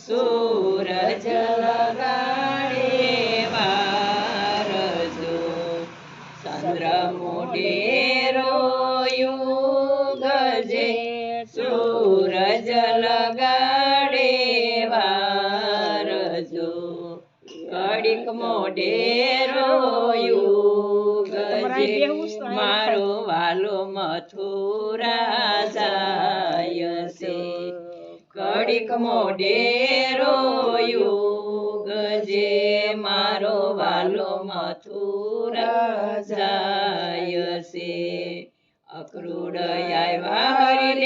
સૂરજ લગાડે વારજો ચંદ્ર મોઢે રોયું ગજે સૂરજ લગાડે વારજો કડીક મોઢે રોયું ગજે વાલો મથુરા જાય છે કડીક મોડે રોયું ગજે મારો વાલો મથુરા જાય છે અક્રૂડ આવ્યા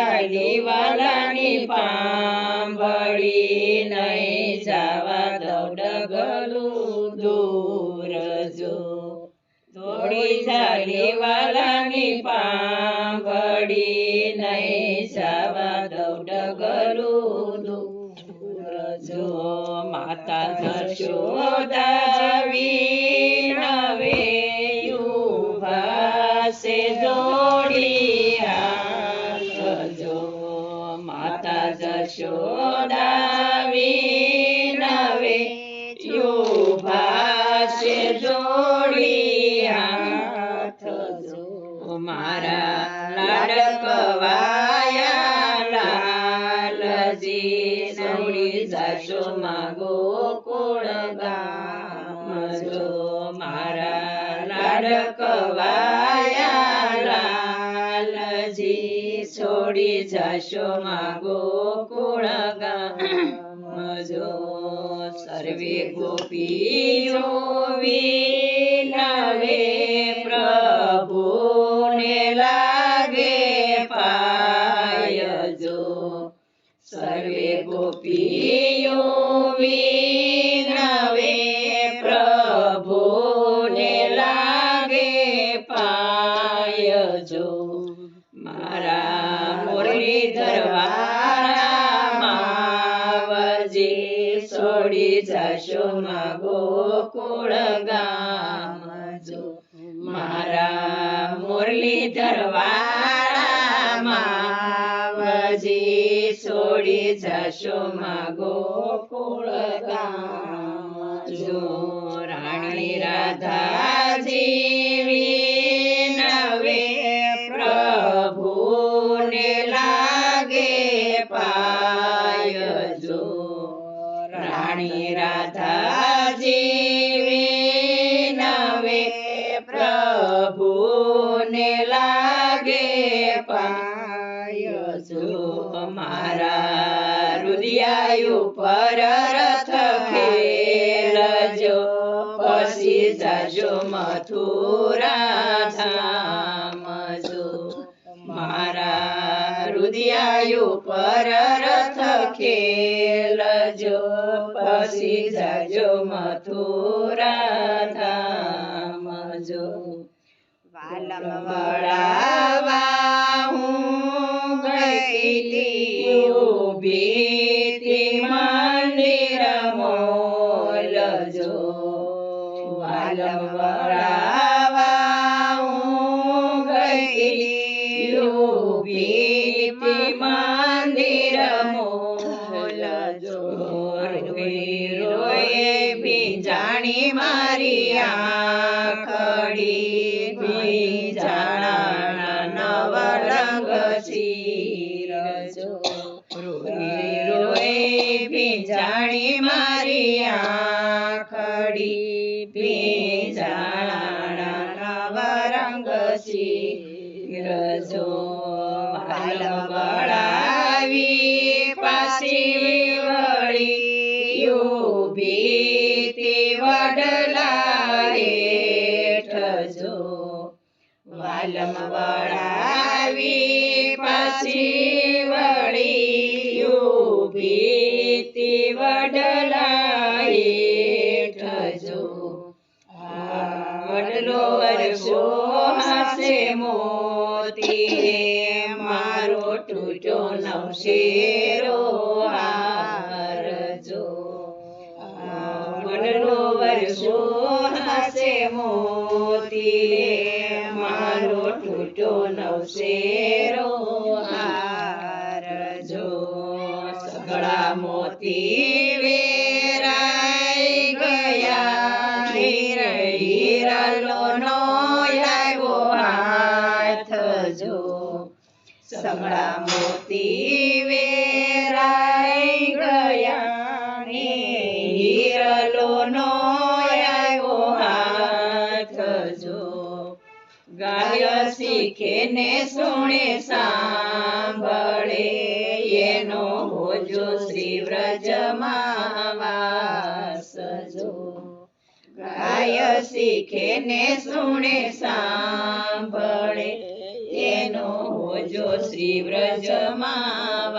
થોડી જાડી વાલાની પાંભળી નહીં જાવા દઉં ડગલું દૂર જો. થોડી જાડી વાલાની પાંભળી નહીં જાવા દઉં ડગલું દૂર જો. માતા દશોદાવી નવે યુ ભાષે જોડી માતા જશોદા વિનવે યુભાસે જોડી હાથ જો મારા લાડકવાયા લાલજી સૌડી જશો માગો કોળ ગામ છોડી જશો માગો કોળ ગામ જો સર્વે ગોપીઓ વિનવે પ્રભુને છોડી ગોકુળ ગામ જો. મારા મુરલીધર વાળા માવજી છોડી જશો માગો કુળ ગામ જો. રાણી રાધાજી રાણી રાધાજી વિનવે પ્રભુને લાગે પાયજો મારા રુદિયાયુ પર રથ ખેલજો પછી જાજો મથુરા ધામ જો મારા રુદિયાયુ પર રથ ખેલજો પછી જજો મથુરા ધામ જો. વાલમ વળાવા હું ગઈ ઊભી આંખડી ભીંજાણા નવ રંગ ચીરજો રોઈ રોઈ ભીંજાણી મારી આંખડી. ભીંજાણા નવ રંગ ચીરજો હાલ વળાવી પાછી વળી યુ તે વળાવી પાછી વળી ઊભી તે વડલા હેઠ જો આ વડલો વર્ષો હસે મોતી મારો તૂટો નવશેરો હાર જો વડલો વર્ષો હસે મોતી તૂટો નવશેરો હાર જો સગળા મોતી વેરાઈ ગયા હીર હીરલો નો જો સગળા મોતી વેરાઈ ગાય શીખે ને સુણે સાંભળે, એનો હોજો શ્રી વ્રજમાં વાસ જો. ગાય શીખે ને સુણે સાંભળે, એનો હોજો શ્રી વ્રજમાં